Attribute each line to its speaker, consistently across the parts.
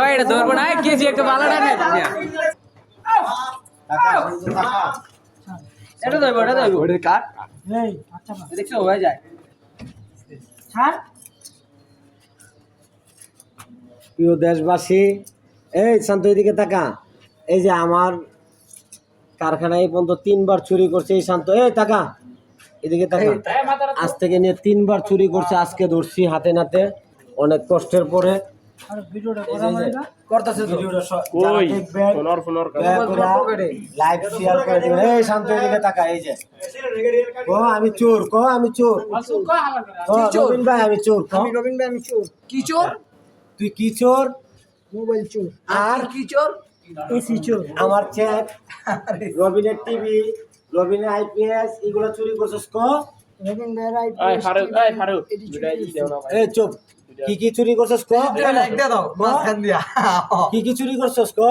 Speaker 1: ওই এটা ধরবো না কেজি একটা বালাটা নেই এটা ধরবো এটা ধরবো
Speaker 2: ওটা কাট
Speaker 1: দেখছ হয়ে যায়।
Speaker 3: প্রিয় দেশবাসী এই শান্ত এদিকে তাকা। এই যে আমার কারখানায় পর্যন্ত তিনবার চুরি করছে এই শান্ত। এই তাকা এদিকে তাকা। আজ থেকে নিয়ে তিনবার চুরি করছে আজকে ধরছি হাতে নাতে। অনেক কষ্টের পরে।
Speaker 1: করতেছে তো।
Speaker 3: ভিডিওটা স- যারা
Speaker 2: কই
Speaker 3: দেখবেন,
Speaker 2: ফোনর ফোনর
Speaker 3: দয়া করে লাইক শেয়ার করে দিবেন। এই শান্ত এদিকে তাকা এই যে। কো আমি চোর কো আমি চোর। কো ভাই আমি চোর কো।
Speaker 1: ভাই আমি চোর। কি চোর?
Speaker 3: তুই কি চোর?
Speaker 1: মোবাইল চোর।
Speaker 3: আর
Speaker 1: কি চোর?
Speaker 3: এসি চোর। আমার চেক রবিনের টিভি রবিনের আইপিএস এগুলো চুরি করছিস কো?
Speaker 2: আয় ফারুক আয় ফারুক দুটা ই দেও না ভাই।
Speaker 3: এই চুপ। কি কি চুরি করছিস কো?
Speaker 1: একটা দাও মাঝখান দিয়া।
Speaker 3: কি কি চুরি করছিস কো?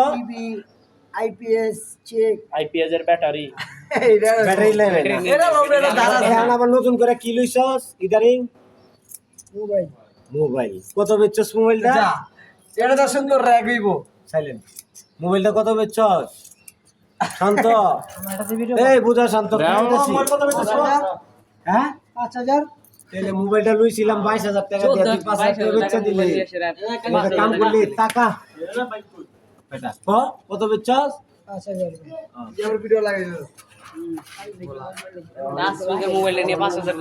Speaker 1: আইপিএস চেক
Speaker 2: আইপিএস এর ব্যাটারি
Speaker 3: ব্যাটারি লাইন
Speaker 1: এটা। লোবে এটা দাঁড়া
Speaker 3: এখন আবার নতুন করে কি লইছস? ইদারিং
Speaker 1: মোবাইল
Speaker 3: মোবাইল কত বেচছস মোবাইলটা
Speaker 1: এটা তো সুন্দর র্যাগ হইব।
Speaker 3: সাইলেন্ট মোবাইলটা কত বেচছস? শান্ত। এই বুঝা শান্ত। কত বেচছস? হ্যাঁ?
Speaker 1: পাঁচ হাজার।
Speaker 3: তাহলে মোবাইলটা লইছিলাম বাইশ হাজার টাকা দিয়ে তুই পাঁচ হাজার টাকা বেচে দিলি। কাম করলি টাকা। কত বেচছস?
Speaker 1: ভিডিও লাগাই মোবাইল নিয়ে পাঁচ হাজার